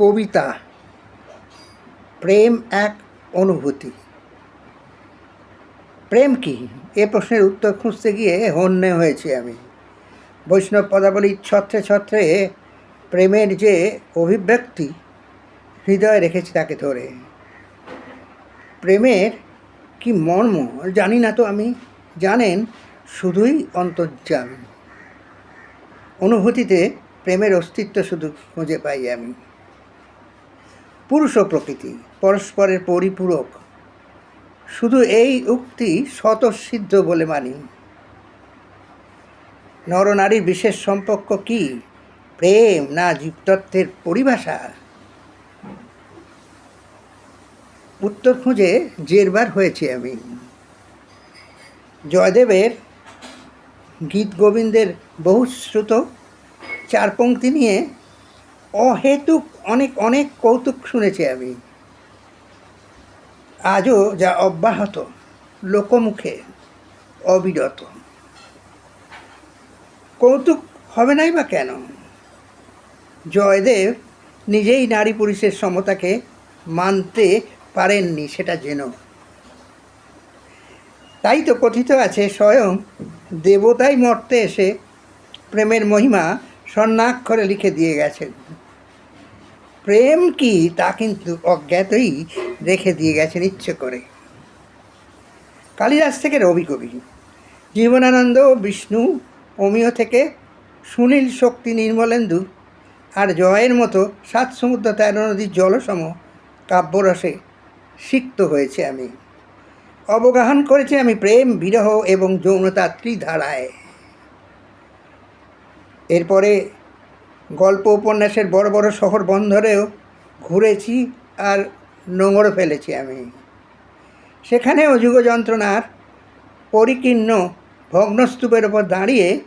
কবিতা, প্রেম এক অনুভূতি। প্রেম কি? এ প্রশ্নের উত্তর খুঁজতে গিয়ে হন্যে হয়েছি আমি। বৈষ্ণব পদাবলীর ছত্রে ছত্রে প্রেমের যে অভিব্যক্তি, হৃদয়ে রেখেছি তাকে ধরে। প্রেমের কি মর্ম? জানি না তো আমি। জানেন, শুধুই অন্তর্যামী অনুভূতিতে প্রেমের অস্তিত্ব শুধু খুঁজে পাই আমি। পুরুষ ও প্রকৃতি, পরস্পরের পরিপূরক। শুধু এই উক্তি স্বতঃসিদ্ধ বলে মানি। নরনারীর বিশেষ সম্পর্ক কি? প্রেম না জীবতত্ত্বের পরিভাষা? উত্তর খুঁজে জেরবার হয়েছি আমি। জয়দেবের গীত গোবিন্দের বহুশ্রুত চার পঙ্ক্তি নিয়ে অহেতুক অনেক অনেক কৌতুক শুনেছি আমি। আজও যা অব্যাহত, লোকমুখে, অবিরত। কৌতুক হবে নাই বা কেন? জয়দেব নিজেই নারী পুরুষের সমতাকে মানতে পারেননি, সেটা যেন তাই তো কথিত আছে, স্বয়ং দেবতাই মর্তে এসে প্রেমের মহিমা স্বর্ণাক্ষরে লিখে দিয়ে গেছেন। প্রেম কি? তা কিন্তু অজ্ঞাতই রেখে দিয়ে গেছেন ইচ্ছে করে। কালিদাস থেকে রবি কবি। জীবনানন্দ, বিষ্ণু, অমিয় থেকে সুনীল শক্তি, নির্মলেন্দু আর জয়ের মতো সাত সমুদ্র, তেরো নদীর জলসম কাব্যরসে সিক্ত হয়েছে আমি। অবগাহন করেছি আমি প্রেম, বিরহ এবং যৌনতা ত্রিধারায়। এরপরে গল্প উপন্যাসের বড় বড় শহর বন্দরেও ঘুরেছি আর নোংর ফেলেছি আমি। সেখানেও যুগ যন্ত্রণার পরিকীর্ণ ভগ্নস্তূপের ওপর দাঁড়িয়ে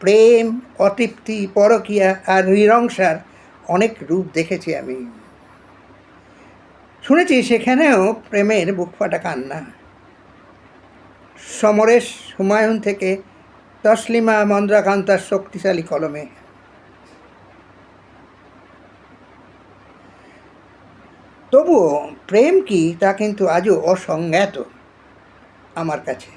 প্রেম, অতৃপ্তি, পরকীয়া আর নৃরংসার অনেক রূপ দেখেছি আমি। শুনেছি সেখানেও প্রেমের বুক ফাটা কান্না। সমরেশ হুমায়ুন থেকে তসলিমা মন্দ্রাকান্তার শক্তিশালী কলমে। তবুও প্রেম কি তা কিন্তু আজও অসংজ্ঞাত আমার কাছে।